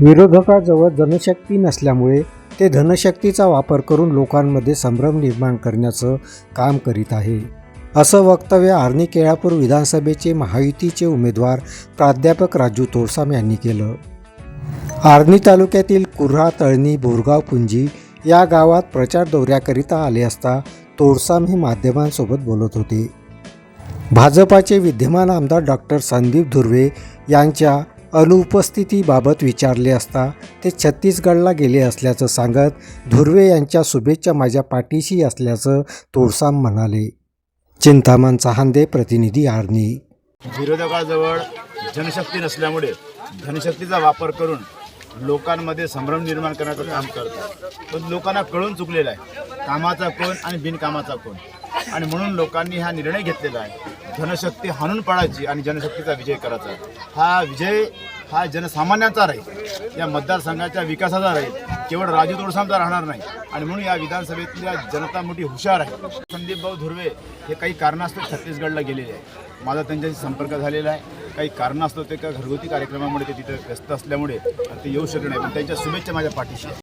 विरोधकाजवळ जनशक्ती नसल्यामुळे ते धनशक्तीचा वापर करून लोकांमध्ये संभ्रम निर्माण करण्याचं काम करीत आहे. असं वक्तव्य आर्णी केळापूर विधानसभेचे महायुतीचे उमेदवार प्राध्यापक राजू तोडसाम यांनी केलं. आर्णी तालुक्यातील कुर्हा तळणी बोरगाव पुंजी या गावात प्रचार दौऱ्याकरिता आले असता तोडसाम हे माध्यमांसोबत बोलत होते. भाजपाचे विद्यमान आमदार डॉक्टर संदीप धुर्वे यांच्या अनुपस्थितीबाबत विचारले असता ते छत्तीसगडला गेले असल्याचं सांगत धुर्वे यांच्या शुभेच्छा माझ्या पाठीशी असल्याचं तोडसाम म्हणाले. चिंतामण चहांदे प्रतिनिधी आरणी. विरोधकाजवळ जनशक्ती नसल्यामुळे धनशक्तीचा वापर करून लोकांमध्ये संभ्रम निर्माण करण्याचं काम करतात. पण लोकांना कळून चुकलेलं आहे. कामाचा कोण आणि बिनकामाचा कोण? आणि म्हणून लोकांनी हा निर्णय घेतलेला आहे. जनशक्ती हाणून पाडायची आणि जनशक्तीचा विजय करायचा. हा विजय हा जनसामान्यांचा राहील. या मतदारसंघाच्या विकासाचा राहील. केवळ राजू तोडसांचा राहणार नाही. आणि म्हणून या विधानसभेतल्या जनता मोठी हुशार आहे. संदीप भाऊ धुर्वे हे काही कारणास्तव छत्तीसगडला गेलेले आहे माझा त्यांच्याशी संपर्क झालेला आहे. काही कारणास्तव ते का घरगुती कार्यक्रमामुळे ते तिथे व्यस्त असल्यामुळे ते येऊ शकले नाही. पण त्यांच्या शुभेच्छा माझ्या पाठीशी